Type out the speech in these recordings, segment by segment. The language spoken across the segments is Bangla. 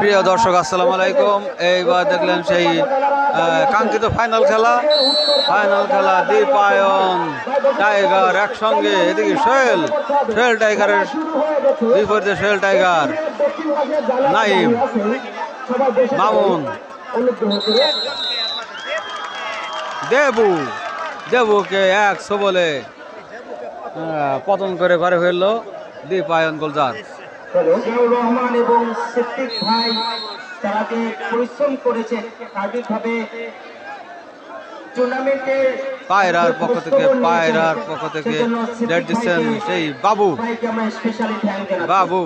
প্রিয় দর্শক, আসসালামু আলাইকুম। এইবার দেখলেন সেই কাঙ্ক্ষিত ফাইনাল খেলা। ফাইনাল খেলা দীপায়ন টাইগার একসঙ্গে। এদিকে সোহেল সোহেল টাইগারের বিপরীতে সোহেল টাইগার, নাইম, মামুন, দেবু, দেবুকে একশো বলে পতন করে ঘরে ফেলল দীপায়ন গোলজার। রবিউর রহমান এবং সিদ্দিক ভাই তারা যে পরিশ্রম করেছে সার্বিকভাবে টুর্নামেন্টে পায়রার পক্ষ থেকে পায়রার পক্ষ থেকে সেই বাবু। বাবু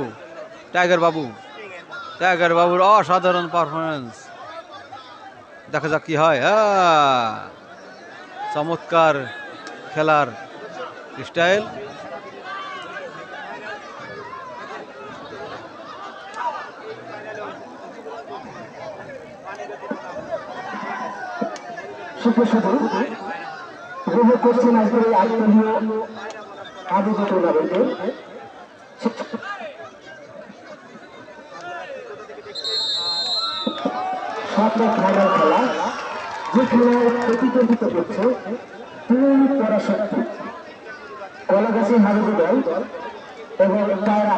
টাইগার বাবু। টাইগার বাবুর অসাধারণ পারফরমেন্স দেখা যাক কি হয়। হ্যাঁ। চমৎকার খেলার স্টাইল শুভ উপভোগ করছেন আজকের এই আগ্রহীয় আবেদন টুর্নামেন্টে সাতটা ফাইনাল খেলা যে খেলায় প্রতিদ্বন্দ্বিতা করছে তিন পরাশক্তি কলাগাছি হাবিবু দল এবং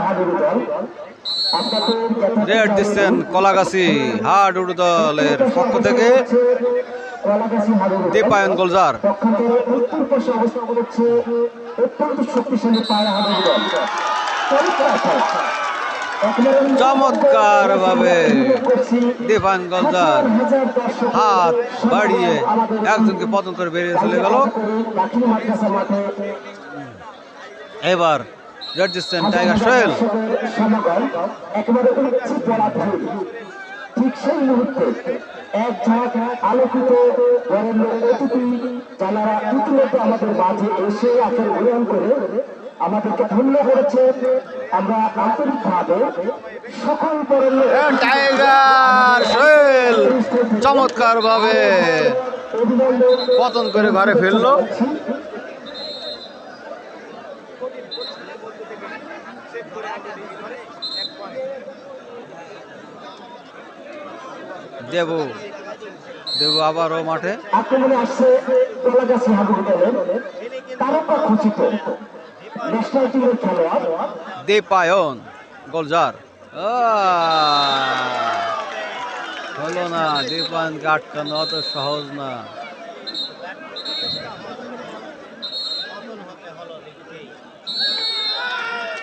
হাবিবু দল রেড দিচ্ছেন কলাগাছি হার্ড উড়ু দলের পক্ষ থেকে দীপায়ন গোলজার। চমৎকার ভাবে দীপায়ন গোলজার হাত বাড়িয়ে একজনকে পতন করে বেরিয়ে চলে গেল। এবার দিচ্ছেন টাইগার সোহেল। ঠিক সেই মুহূর্তে এক ঝাঁক আলোকিত বরেণ্য অতিথি যারা ইতিমধ্যে আমাদের মাঝে এসে আসন গ্রহণ করে আমাদেরকে ধন্য করেছে। আমরা আন্তরিকভাবে সকল বরেণ্য চমৎকার ভাবে পতন করে ঘরে ফেলল দেবু দেবু আবারও মাঠে। আক্রমণে আসছে গোলাগাছি হাগুড়ি দলের তারকা খচিত। ন্যাশনাল টিমের খেলোয়াড়। দীপায়ন গোলজার। হলো না দীপায়নকে আটকানো অত সহজ না।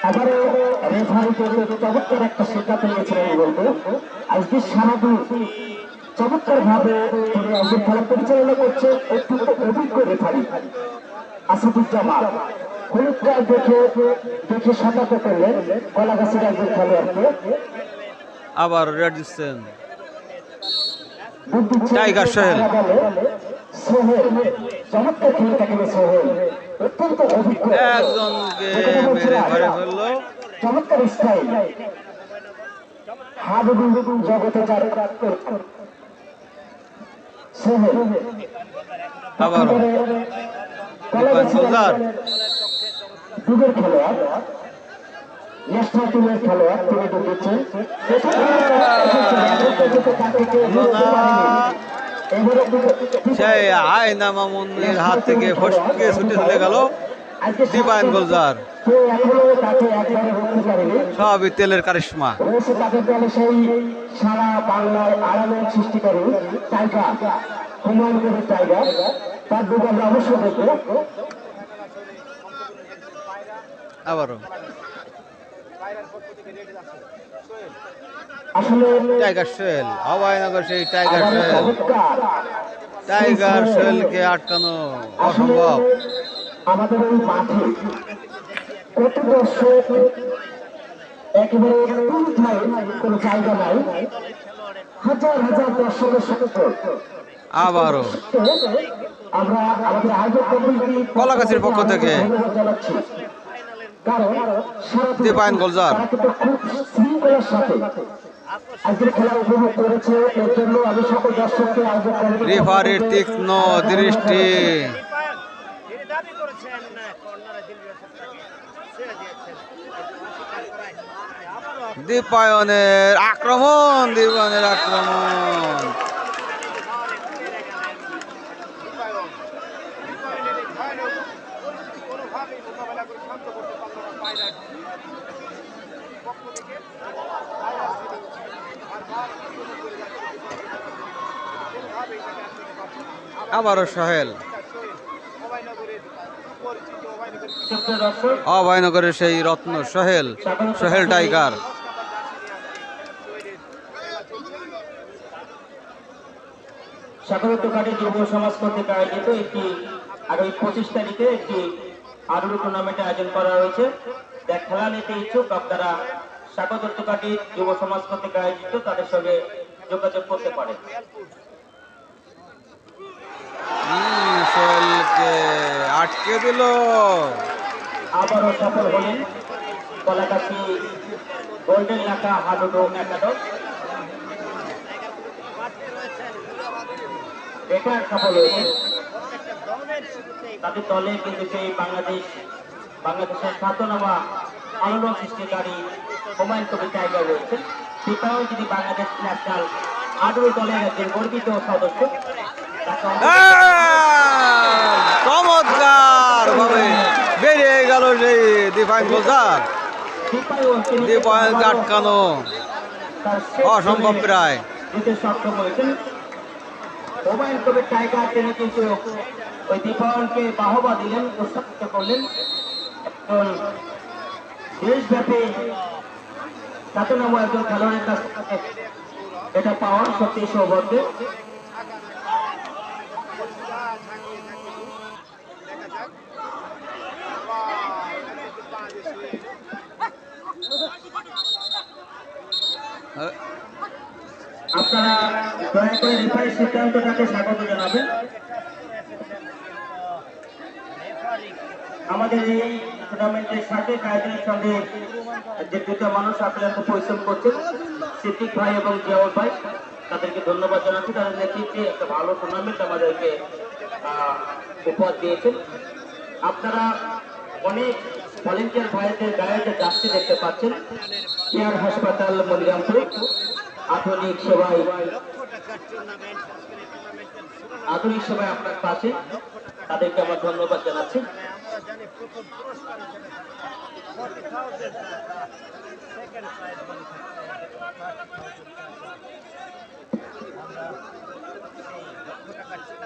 আবারও রেফারি করে চমৎকার একটা সিদ্ধান্ত নিয়েছিলেন বলব আজকে সারাদিন চমৎকার ভাবে খেলা পরিচালনা করছে অত্যন্ত অভিজ্ঞ রেফারি। আসাদুজ্জামান। হলুদ কার্ড দেখে দেখে সতর্ক করলেন গলাগাছের একজন খেলোয়াড়কে। আবার রেড দিচ্ছেন। টাইগার সোহেল। সোহেল। চমৎকার খেলে থাকেন সোহেল। অত্যন্ত অভিজ্ঞ। একজনকে মেরে ঘরে ফেলল। চমৎকার স্টাইল। হাবিবু জগতে যার আবারও। দীপায়ন গোলজার যুগের খেলোয়াড়। ন্যাশনাল টিমের খেলোয়াড় তিনি তো সেই আয়না মামুনের হাত থেকে ফসকে ছুটে চলে গেল দীপায়ন গোলজার। সবই তেলের কারিশমা। সেই সারা বাংলায় আরামের সৃষ্টিকারী টাইগার হুমায়ুন কবির টাইগার। তার দুটো আমরা অবশ্যই দেখব। আবারও। টাইগার সোহেল হওয়াইনগর সেই টাইগার সোহেল। টাইগার সোহেলকে আটকানো অসম্ভব। আমাদের ওই মাঠে কত দর্শক একেবারে কোথায় কোনো জায়গা নাই। হাজার হাজার দর্শকের সাথে আবারও। আমরা আমাদের আয়োজক কমিটি কলাগাছির পক্ষ থেকে। কারণ দীপায়ন গোলজার। খুব শৃঙ্খলার সাথে আজকের খেলা উপভোগ করেছে। এর জন্য আমি সকল দর্শককে আয়োজক রেফারির তীক্ষ্ণ দৃষ্টি তিনি দাবি করেছেন কর্নারে দিল্লি ছেড়ে দিয়েছেন আবারও দীপায়নের আক্রমণ দীপায়নের আক্রমণ কোনোভাবেই মোকাবেলা করে শান্ত করতে পারল না পায়রা পক্ষ থেকে পায়রা বারবার আক্রমণ করে যাচ্ছে কোনোভাবেই তাকে আক্রমণ পারছে না আবারও সোহেল। অভয়নগরের সেই রত্ন সোহেল সোহেল টাইগার। সাধারণত ঘাটে যুব সমাজ কর্তৃক আয়োজিত একটি আগামী পঁচিশ তারিখে একটি আরুর টুর্নামেন্ট আয়োজন করা হয়েছে। দেখ খেলা নিতে ইচ্ছুক আপনারা স্বাগত ঘাটি যুব সমাজ কর্তৃক আয়োজিত তাদের সঙ্গে যোগাযোগ করতে পারে আটকে দিল। আবারও সফল হলেন কলাকাশি গোল্ডেন লাকা হাডুডো একাদশ। বেকার সফল হয়েছে তাদের দলে কিন্তু সেই বাংলাদেশ বাংলাদেশের খ্যাতনামা আলোড়ন সৃষ্টিকারী হুমায়ুন কবির টাইগার রয়েছে। সেটাও যদি বাংলাদেশ ন্যাশনাল আডুর দলের একজন গর্বিত সদস্য চমৎকার ভাবে বেরিয়ে গেল সেই দীপায়ন গোজার দীপায়নকে আটকানো অসম্ভব প্রায়। দিতে সক্ষম হয়েছেন। হুমায়ুন কবির টাইগার তিনি কিন্তু ওই দীপায়নকে বাহবা দিলেন উৎসাহিত করলেন। একজন দেশব্যাপী খ্যাতনামা একজন খেলোয়াড়ের কাছ থেকে এটা পাওয়ার সত্যি সৌভাগ্য। আপনারা দয়া করে রেফারির সিদ্ধান্তটাকে স্বাগত জানাবেন। আমাদের এই টুর্নামেন্টের সাথে কায়দের সঙ্গে যে দুটো মানুষ আপনারা পরিশ্রম করছেন, সিদ্দিক ভাই এবং জিয়াউল ভাই, তাদেরকে ধন্যবাদ জানাচ্ছি। তাদের নেতৃত্বে একটা ভালো টুর্নামেন্ট আমাদেরকে উপহার দিয়েছেন। আপনারা অনেক ভলেন্টিয়ার ভাইদের গায়ে যে যাত্রী দেখতে পাচ্ছেন, কেয়ার হাসপাতাল মনিরামপুর। আধুনিক সেবায় আধুনিক সবাই আপনার পাশে। তাদেরকে আমার ধন্যবাদ জানাচ্ছি।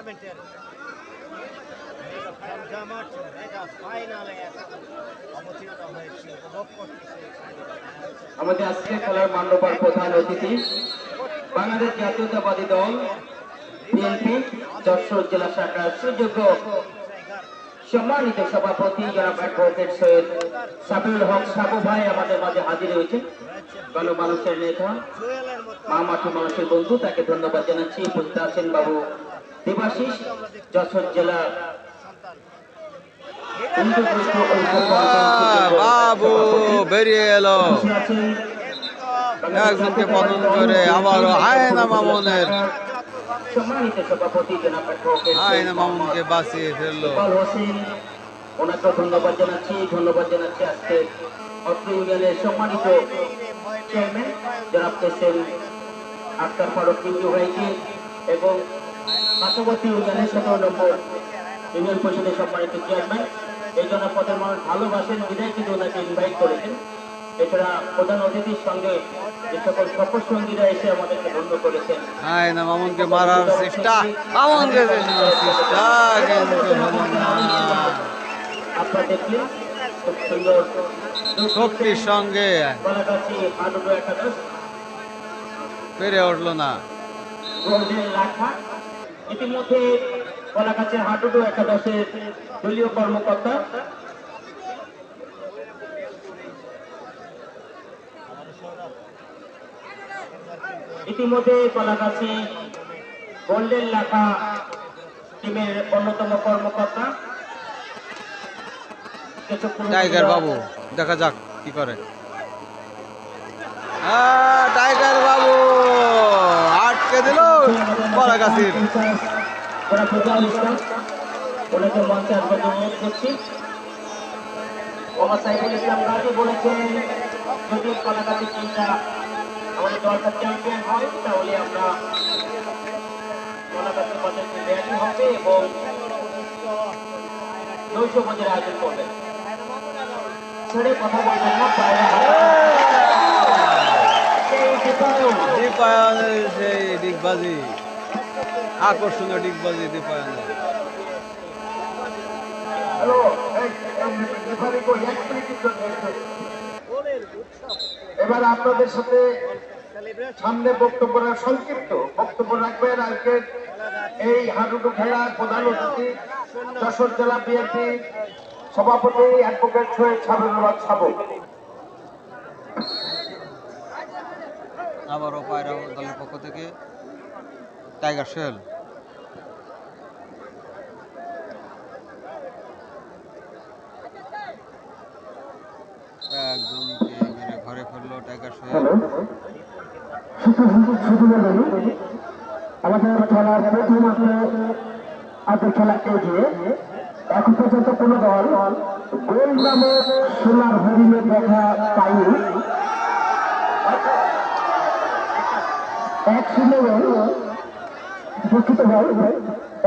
আমরা হয়েছি আমাদের আজকে খেলার মান্যবর প্রধান অতিথি, বাংলাদেশ জাতীয়তাবাদী দল, বিএনপি, যশোর জেলা শাখার সুযোগ্য সম্মানিত সভাপতি জনাব অ্যাডভোকেট সৈয়দ সাবিউল হক সাবু ভাই আমাদের মাঝে হাজির হয়েছেন। গণমানুষের নেতা জুয়েলের মা মাটি মানুষের বন্ধু, তাকে ধন্যবাদ জানাচ্ছি। উপস্থিত আছেন বাবু দেবাশিস যশোর জেলা বাবু বেরিয়ে এলো। একজনকে পতন করে আবারও হায়না মামুনের অ্যাডভোকেট মামুনকে বাঁচিয়ে ফেলল। ওনাকে ধন্যবাদ জানাচ্ছি ধন্যবাদ জানাচ্ছি আজকে অত্র ইউনিয়নের সম্মানিত চেয়ারম্যান জনাব আক্তার ফারুক ভাইকে এবং পার্শ্ববর্তী ইউনিয়নের সতেরো নম্বর ইউনিয়ন পরিষদের সম্মানিত চেয়ারম্যান এই জন্য পদের মানুষ ভালোবাসেন বিদায় কিন্তু ওনাকে ইনভাইট করেছেন। এছাড়া প্রধান অতিথির সঙ্গে যে সকল সফর সঙ্গীরা এসে আমাদেরকে ধন্য করেছেন। হায়না মামুনকে মারার চেষ্টা। মামুনকে চেষ্টা কিন্তু আপনারা দেখলেন খুব সুন্দর শক্তির সঙ্গে। পেরে উঠল না। রাখা। ইতিমধ্যে গলাগাছি হাডুডু একাদশের দলীয় কর্মকর্তা। ইতিমধ্যে গলাগাছি গোল্ডেন লাখা টিমের অন্যতম কর্মকর্তা। টাইগার বাবু দেখা যাক কি করে। টাইগার বাবু! আটকে দিল টিমটা আমাদের দলটা চ্যাম্পিয়ন হয় তাহলে আমরা কলাকাতির পথে র্যালি হবে এবং নৈশ আয়োজন ছেড়ে কথা বলবেন না দীপায়নের সেই ডিগবাজি, আকর্ষণীয় ডিগবাজি দীপায়নের এবার আপনাদের সাথে সামনে বক্তব্য রাখ- সংক্ষিপ্ত বক্তব্য রাখবেন আজকের এই হাডুডু খেলার প্রধান অতিথি, যশোর জেলা বিএনপি সভাপতি অ্যাডভোকেট সৈয়দ সাবরুল্লাহ সাবক। আবারও পায়রা দলের পক্ষ থেকে টাইগার শেল ঘরে ফেলল টাইগার আজকের খেলা এখন পর্যন্ত কোনো দল গোল নামে সোনার হরিণে দেখা পাইনি এক শূন্য গোল দুঃখিত গোল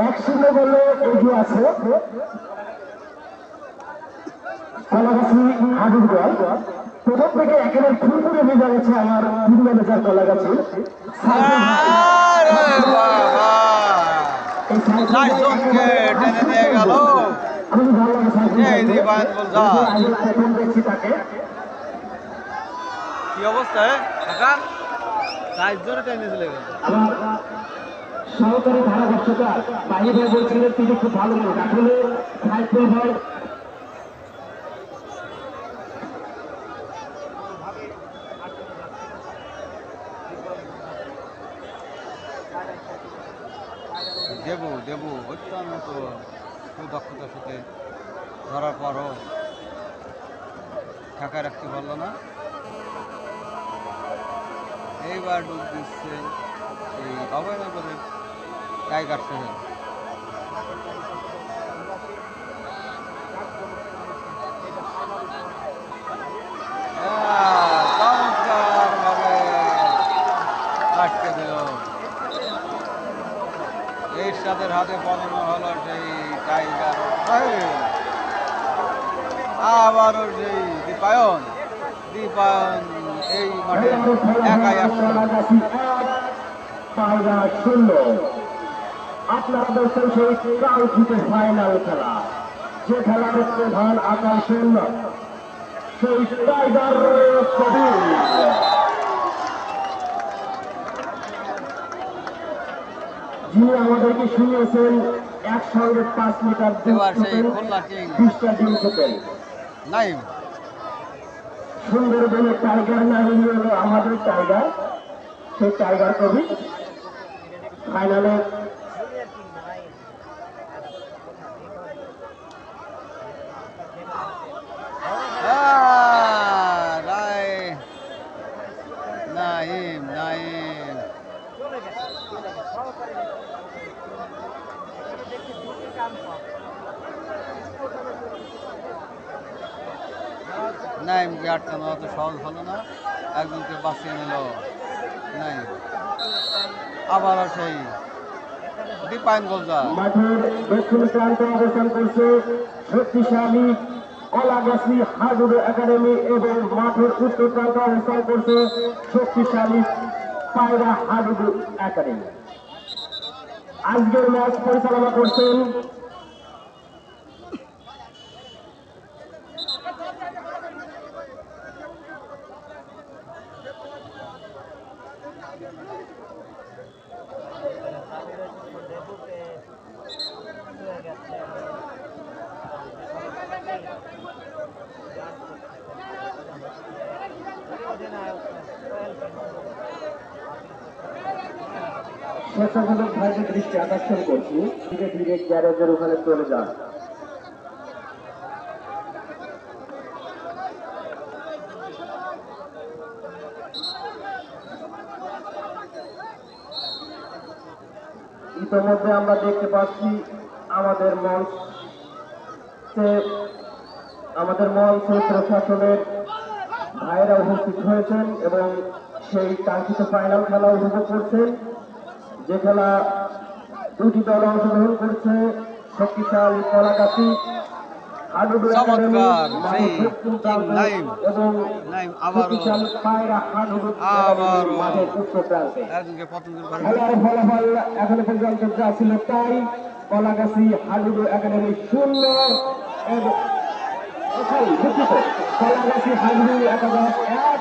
এক শূন্য গোলে এগিয়ে আছে। কলাগাছি হাডুর গোল প্রথম থেকে একেবারে ফুরফুরে ভেজা গেছে আমার টিম ম্যানেজার কলাগাছি। খুবই ভালো লাগে দেখছি তাকে। কি অবস্থা আমার সহকারী ধারাভাষ্যটা বাইরে বলছিলেন তিনি খুব ভালো লোক। আসলে সাইকেল হয় দেবু দেবু অত্যন্ত সুদক্ষতার সাথে ধরার পরও ঠেকায় রাখতে পারল না। এইবার ডুব দিচ্ছে এই অভয়নগরের টাইগার চমৎকারভাবে আটকে দিল এরশাদের হাতে পতন হলো সেই টাইগার আবারও সেই দীপায়ন। দীপায়ন এই মাঠে একাই শূন্য আপনারা দেখছেন সেই কাঙ্ক্ষিত ফাইনাল খেলা যে খেলার প্রধান আকর্ষণ সেই টাইগার যিনি আমাদেরকে শুনিয়েছেন একসঙ্গে পাঁচ মিটার বিশটা ডিম খেতেন সুন্দরবনের টাইগার না হলে হলো আমাদের টাইগার সেই টাইগার কবি। ফাইনালে আহ, রায়- নাইম নাইম নাইমকে আটকানো অত সহজ হলো না? একজনকে বাঁচিয়ে নিল নাইম আবারও সেই দীপায়ন শক্তিশালী কলাগাছি একাডেমি এবং মাঠের উত্তর অবস্থান করছে শক্তিশালী পায়রা একাডেমি। আজকের ম্যাচ পরিচালনা করছেন চলে যান। ইতিমধ্যে আমরা দেখতে পাচ্ছি আমাদের মঞ্চে আমাদের মঞ্চে প্রশাসনের ভাইয়েরা উপস্থিত হয়েছেন এবং সেই কাঙ্ক্ষিত ফাইনাল খেলা উপভোগ করছেন। যে খেলা দুটি দল অংশগ্রহণ করছে শক্তিশালী কলাকাতি চমৎকার, সেই প্রান্তে নাইম। নাইম উত্তর প্রান্তে একজনকে পতন করে। ফলাফল এখনও পর্যন্ত যা ছিল তাই। কলাগাছি হাডুডু একাডেমি শূন্য। এবং কলাগাছি হাডুডু একাদশ এক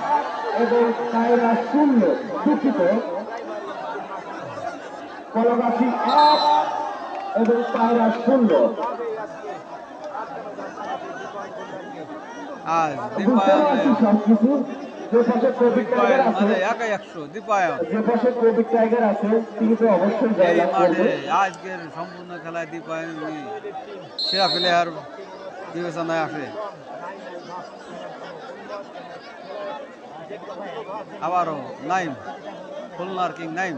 এবং কায়রা শূন্য। দুঃখিত। কলাগাছি এক এবং শূন্য আছে মানে একাই একশো দীপায়ন। যে পাশে কোভিড টাইগার আছে তিনি তো অবশ্যই এই জয়লাভ মাঠে করবে আজকের সম্পূর্ণ খেলায় দীপায়ন সেরা প্লেয়ার বিবেচনায় আসে। আবারও নাইম খুলনার কিং নাইম।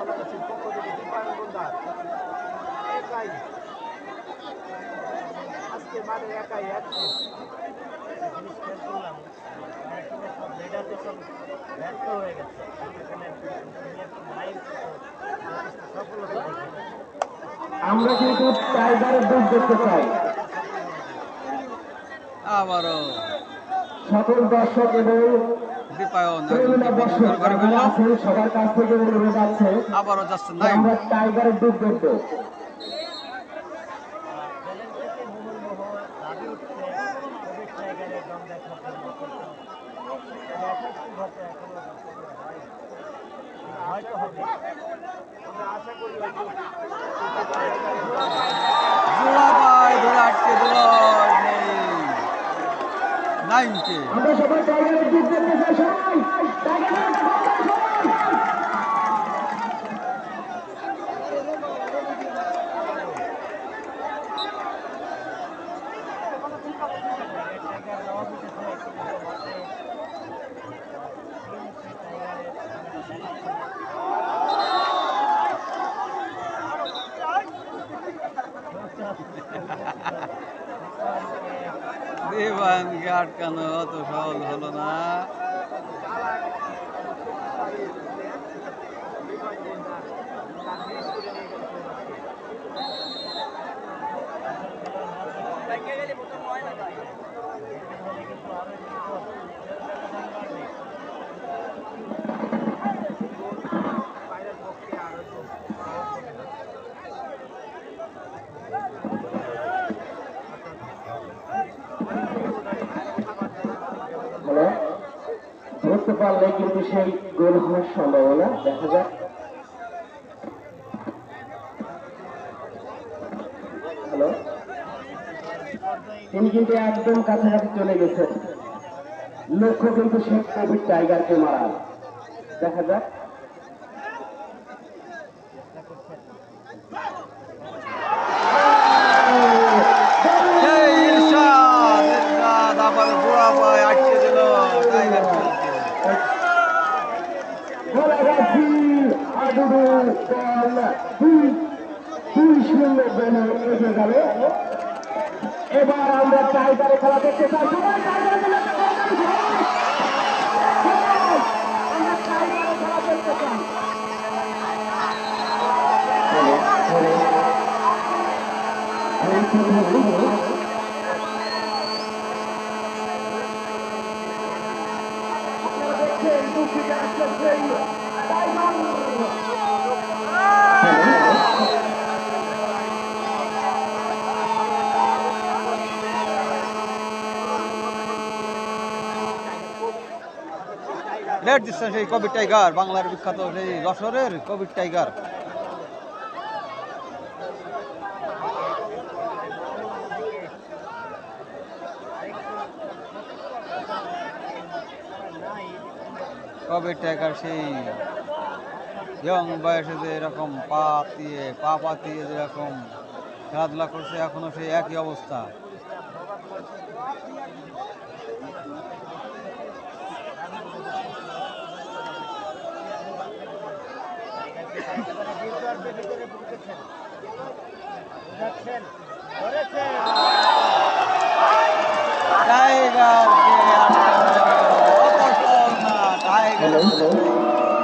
কলাগাছির পক্ষ থেকে দীপায়ন গোলদার একাই আজকে মাঠে একাই একশো আমরা কিন্তু টাইগারের দুধ দেখতে চাই আবারও। সকল দর্শক এবং দীপায়ন পায় আবারও যাচ্ছে আমরা টাইগারের দুধ দেখব আমরা আশা করি হয়তো জোড়া পায় ধরে আটকে দিল সেই নাইমকে আমরা সবাই টাইগারের দুধ দেখতে চাই সবাই টাইগারের দুধ দেখতে চাই সবাই। দেবানকে আটকানো অত সহজ হলো না বাইরের পক্ষে আরও হ্যালো ধরতে পারলে কিন্তু সেই গোল হওয়ার সম্ভাবনা দেখা যাক হ্যালো? তিনি কিন্তু একদম কাছাকাছি চলে গেছেন। লক্ষ্য কিন্তু সেই কোভিড টাইগারকে মারা দেখা যাক সেই ইরশাদ ইরশাদ আবার জোড়া পায় আটকে দিল টাইগার ফিল্ডকে গোলাগাছি আদুরু বল দুই দুই শূন্য বলে এগিয়ে গেল এবার আমরা টাইগারে খেলা দেখতে চাই সবাই টাইগারে খেলা দেখতে চাই, সবাই! সবাই! আমরা টাইগারে খেলা দেখতে চাই। হলো, হলো। এই তো হলো। আপনারা দেখছেন, দুঃখিত আসছে সেই টাইগার। হ্যালো। রেড দিচ্ছে সেই কবির টাইগার বাংলার বিখ্যাত সেই যশোরের কবির টাইগার কবে টাইগার সেই ইয়ং বয়সে যে এরকম পা দিয়ে পা পাতিয়ে যেরকম খেলাধুলা করছে, এখনও সেই একই অবস্থা। টাইগারকে আটকানো অবসর না, টাইগার টাইগার হ্যালো সুখী সুখী উপভোগ করছিলেন আজকের লক্ষ টাকার হাটের টুর্নামেন্টে ফাইনাল খেলা আমাদের দায়িত্ব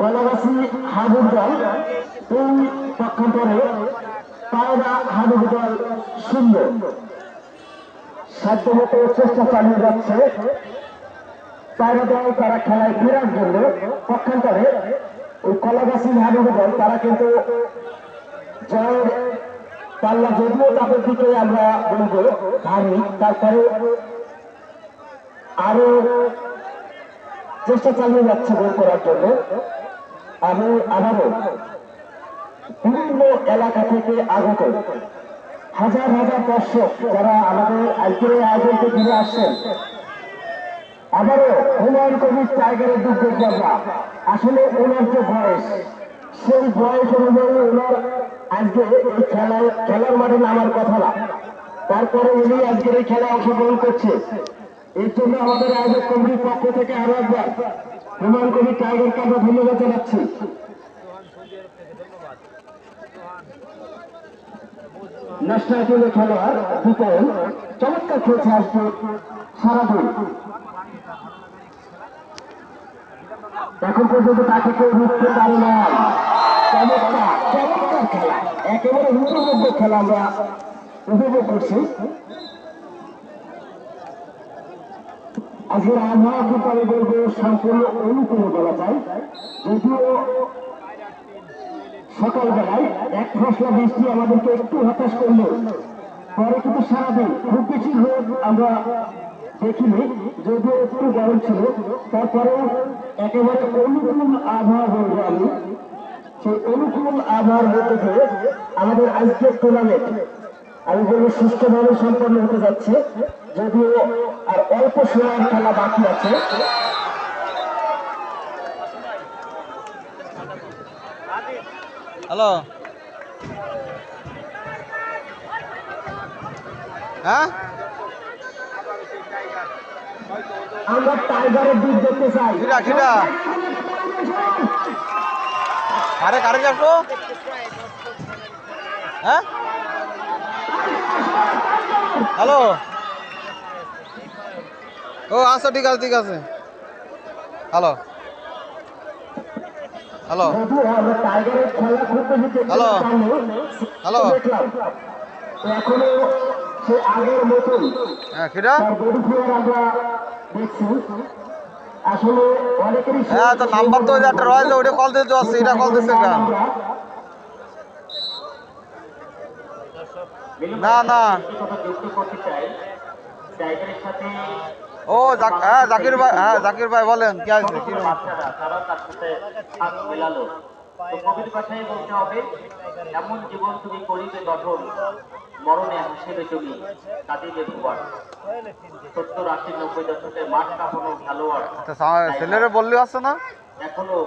কলাবাসী হাবুর দল দুই পক্ষান্তরে পায়রা হাবুর দল শূন্য সাধ্যমতো চেষ্টা চালিয়ে যাচ্ছে। পায়রা দল তারা খেলায় ফেরার জন্য পক্ষান্তরে ওই কলাবাসী হাবুর দল তারা কিন্তু জয়ের পাল্লা যদিও তাদের দিকে আমরা বলব ভারী, তারপরে আরও চেষ্টা চালিয়ে যাচ্ছে গোল করার জন্য। আমি আবারও বিভিন্ন এলাকা থেকে আগত। হাজার হাজার দর্শক যারা আমাদের আজকের আয়োজনকে ঘিরে আসছেন, আবারও হুমায়ুন কবির টাইগারের দিক দেখব আসলে ওনার যে বয়স, সেই বয়স অনুযায়ী ওনার আজকে এই খেলায়, খেলার মাঠে নামার কথা না। তারপরে উনি আজকের এই খেলায় অংশগ্রহণ করছে। এর জন্য আমাদের আয়োজক কমিটির পক্ষ থেকে আরও একবার হুমায়ুন কবির টাইগারকে আমরা ধন্যবাদ জানাচ্ছি। ন্যাশনাল টিমের খেলোয়াড় চমৎকার খেলছে আজকে সারাদিন। এখন পর্যন্ত তাকে কেউ পারে না। চমৎকার চমৎকার খেলা। একেবারে উপভোগ্য খেলা আমরা উপভোগ করছি। আজকের আবহাওয়া কিন্তু আমি বলব সম্পূর্ণ অনুকূল বলা যায়। যদিও সকালবেলায় এক ফসলা বৃষ্টি আমাদেরকে একটু হতাশ করল। পরে কিন্তু সারাদিন খুব বেশি রোদ আমরা দেখিনি, যদিও একটু গরম ছিল। তারপরে একেবারে অনুকূল আবহাওয়া বলব আমি। সেই অনুকূল আবহাওয়ার মধ্যে আমাদের আজকের টুর্নামেন্ট আমি বলব সুস্থভাবে সম্পন্ন হতে যাচ্ছে। যদিও আর অল্প সময়ের খেলা বাকি আছে। হ্যালো? হ্যাঁ? আমরা টাইগারের দিক দেখতে চাই। খিরা খিরা আরে কারে যাব হ্যাঁ? হ্যালো। ও আচ্ছা ঠিক আছে ঠিক আছে। হ্যালো। হ্যালো। হ্যালো। হ্যালো। হ্যাঁ হ্যাঁ তো নাম্বার তো একটা রয়েছে ওটা কল দিতে আসছে, এটা কল দিচ্ছে কেন আমরা না না। ও হ্যাঁ জাকির ভাই হ্যাঁ জাকির ভাই বলেন কি আছে কি বাচ্চারা তারা তার সাথে হাত মেলালো। তো কবির কথাই বলতে হবে এমন জীবন তুমি করিবে গঠন মরণে হাসিবে তুমি কাঁদিবে ভুবন সত্তর আশি নব্বই দশকের মাঠ কাঁপানো খেলোয়াড়। ছেলেরা বললি আছে না? এখনও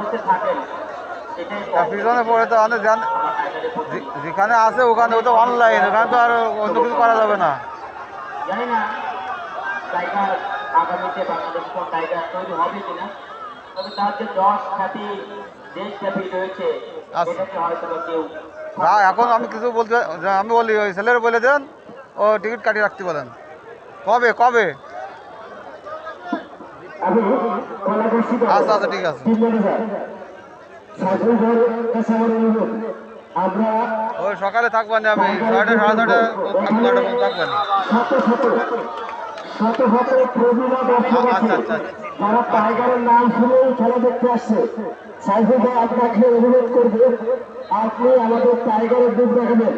যদি থাকেন। এটাই পিছনে পড়ে তো অনেক জান যেখানে আছে ওখানে ও তো অনলাইন ওখানে তো আর অন্য কিছু করা যাবে না। না আগামীতে বাংলাদেশ কোন টাইগার তৈরি হবে কিনা। তবে তার যে দশ খ্যাতি দেশ রয়েছে আচ্ছা। এটাকে হয়তো কেউ না এখন আমি কিছু বলতে আমি বলি ওই ছেলের বলে দেন ও টিকিট কাটিয়ে রাখতে বলেন। কবে কবে? আচ্ছা আচ্ছা ঠিক আছে। ওই সকালে থাকবেন আমি ছয়টা সাড়ে নয়টা পর্যন্ত থাকবেন। শত শত শত শত প্রবীণা দর্শক আছে। আচ্ছা, আচ্ছা, আচ্ছা। টাইগারের নাম খেলা দেখতে আসছে সাইফুল ভাই আপনাকে অনুরোধ করবে আপনি আমাদের টাইগারের দুধ দেখাবেন।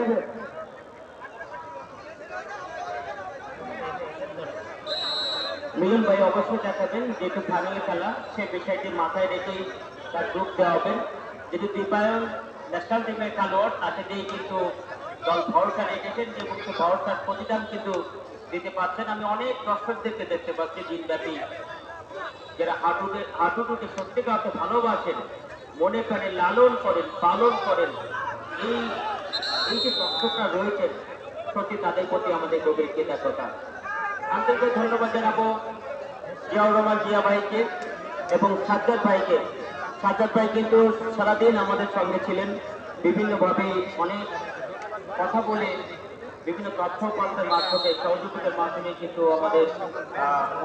মিলন ভাই অবশ্যই দেখাবেন যেহেতু ফাইনাল খেলা সে বিষয়টি মাথায় রেখেই তার গ্রুপ দেওয়া হবে। যেহেতু দীপায়ন ন্যাশনাল টিমের খেলোয়াড় তাকে দিয়ে কিন্তু দল ভরসা রেখেছেন এবং সে ভরসার প্রতিদান কিন্তু দিতে পারছেন। আমি অনেক দর্শকদেরকে দেখতে পাচ্ছি দিনব্যাপী, যারা হাঁটুকে হাঁটুটুকে সত্যিকারকে ভালোবাসেন, মনে প্রাণে লালন করেন, পালন করেন। এই এই যে দর্শকরা রয়েছেন, সত্যি তাদের প্রতি আমাদের গভীর কৃতজ্ঞতা। আন্তরিক ধন্যবাদ জানাব জিয়াউর রহমান জিয়া ভাইকে এবং সাজ্জাদ ভাইকে। সাজ্জাদ ভাই কিন্তু সারাদিন আমাদের সঙ্গে ছিলেন। বিভিন্নভাবে অনেক কথা বলে বিভিন্ন তথ্য পত্রের মাধ্যমে, সহযোগিতার মাধ্যমে কিন্তু আমাদের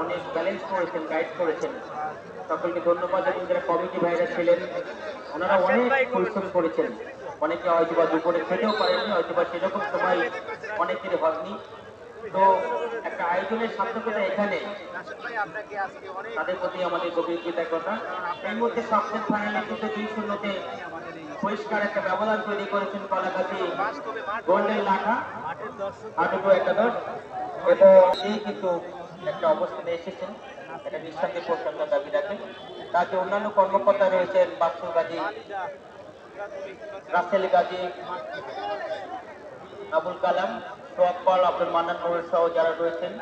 অনেক ব্যালেন্স করেছেন গাইড করেছেন। সকলকে ধন্যবাদ। এবং যারা কমিটি ভাইরা ছিলেন, ওনারা অনেক পরিশ্রম করেছেন। অনেকে হয়তো বা দুপুরে খেতেও পারেননি হয়তো বা সেরকম সময় অনেকের হয়নি। তো একটা আয়োজনের সার্থকতা এখানে। তাদের প্রতি আমাদের গভীর কৃতজ্ঞতা। এই মুহূর্তে সবচেয়ে ফাইনালে কিন্তু দুই শূন্যতে পরিষ্কার একটা ব্যবধান তৈরি করেছেন কলাকাতি গোল্ডেন লাখা। আটুকু একাদশ এবং এই কিন্তু একটা অবস্থানে এসেছেন। এটা নিঃসন্দেহে প্রশংসার দাবি রাখেন। তাতে অন্যান্য কর্মকর্তা রয়েছেন বাক্সুর গাজী, রাসেল গাজী, আবুল কালাম। সোয়াকপাল আব্দুল মান্নান নুরের সহ যারা রয়েছেন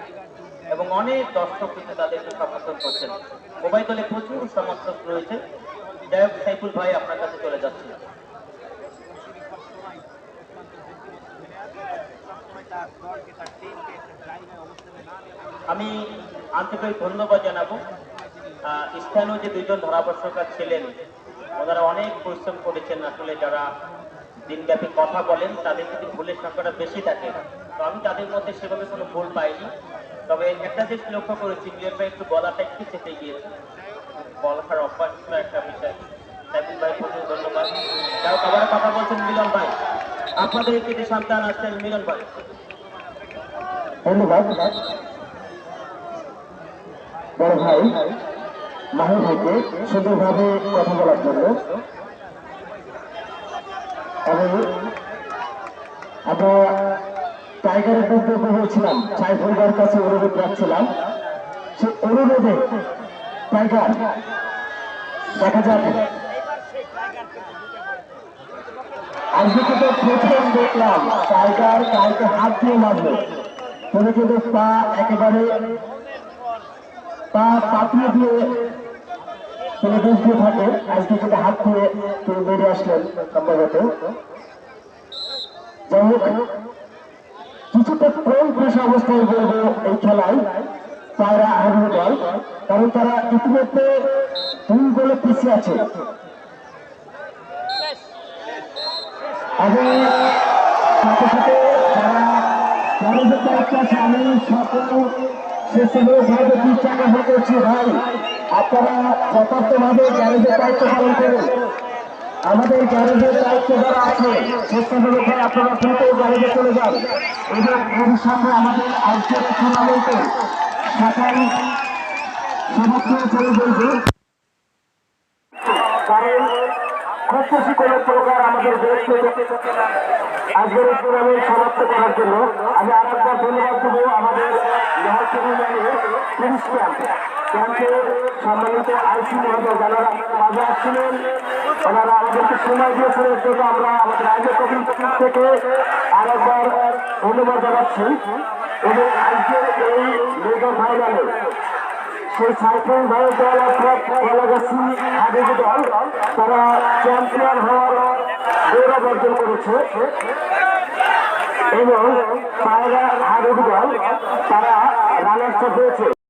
এবং অনেক দর্শক কিন্তু তাদেরকে সমর্থন করছেন। উভয় দলে প্রচুর সমর্থক রয়েছে। যাই হোক, সাইফুল ভাই আপনার কাছে চলে যাচ্ছে। আমি আন্তরিক ধন্যবাদ জানাব। স্থানীয় যে দুইজন ধারাভাষ্যকার ছিলেন, ওনারা অনেক পরিশ্রম করেছেন আসলে যারা দিনব্যাপী কথা বলেন, তাদের কিন্তু ভুলের সংখ্যাটা বেশি থাকে, তো আমি তাদের মধ্যে সেভাবে কোনো ভুল পাইনি। তবে একটা জিনিস লক্ষ্য করেছি মিলিয়ন ভাই একটু গলাটা একটু চেপে গিয়েছে। বলার অভ্যাস একটা বিষয়। সাইফুল ভাই প্রচুর ধন্যবাদ। যাও আবার কথা বলছেন মিলন ভাই। আপনাদের একটি সন্তান আসছেন মিলন ভাই। ধন্যবাদ। বড় ভাই, মাহির ভাইকে সুন্দরভাবে কথা বলার জন্য। এবং আমরা টাইগারের বক্তব্য হয়েছিলাম সাইফুল ভাইয়ের কাছে অনুরোধ রাখছিলাম। সে অনুরোধে টাইগার, দেখা যাক। আজকে কিন্তু প্রথম দেখলাম, টাইগার কালকে হাত দিয়ে মারলো তুমি কিন্তু পা একেবারে পা পাতিয়ে দিয়ে তিনি দিয়ে থাকে আজকে কিন্তু হাত দিয়ে তিনি বেরিয়ে আসলেন সম্ভবত কিছুটা কম পেশা অবস্থায় বলব এই খেলায় পায়রা আগ্রহ দল, কারণ তারা ইতিমধ্যে দুই গোলে পিছিয়ে আছে। এবং সাথে সাথে দায়িত্ব আছে আমি সকল স্বেচ্ছাসেবক ভাবে বিচার গ্রহণ করছি ভাই। আপনারা যথার্থভাবে গ্যারেজের দায়িত্ব পালন করুন। আমাদের গ্যারেজের দায়িত্ব যারা আছে, স্বেচ্ছাসেবক ভাই, আপনারা দ্রুত গ্যারেজে চলে যান। এবং এর সাথে আমাদের আজকের টুর্নামেন্টে সকল সমর্থন চলে বলবে। আমাদের দেশ থেকে আজকের সমাপ্ত করার জন্য আমি ধন্যবাদ দেবো আমাদের ক্যাম্প ক্যাম্পে আইসি মহোদয় যারা মাঝে আসছিলেন ওনারা সময় দিয়েছিলেন এর আমরা আমাদের জানাচ্ছি এবং আজকের এই সেই সাইকেল ভাইয়ের দল অর্থাৎ কলাগাছি হাবিবি তারা চ্যাম্পিয়ন হওয়ার গৌরব অর্জন করেছে এবং পায়রা হাবিবি দল তারা রানার্স হয়েছে।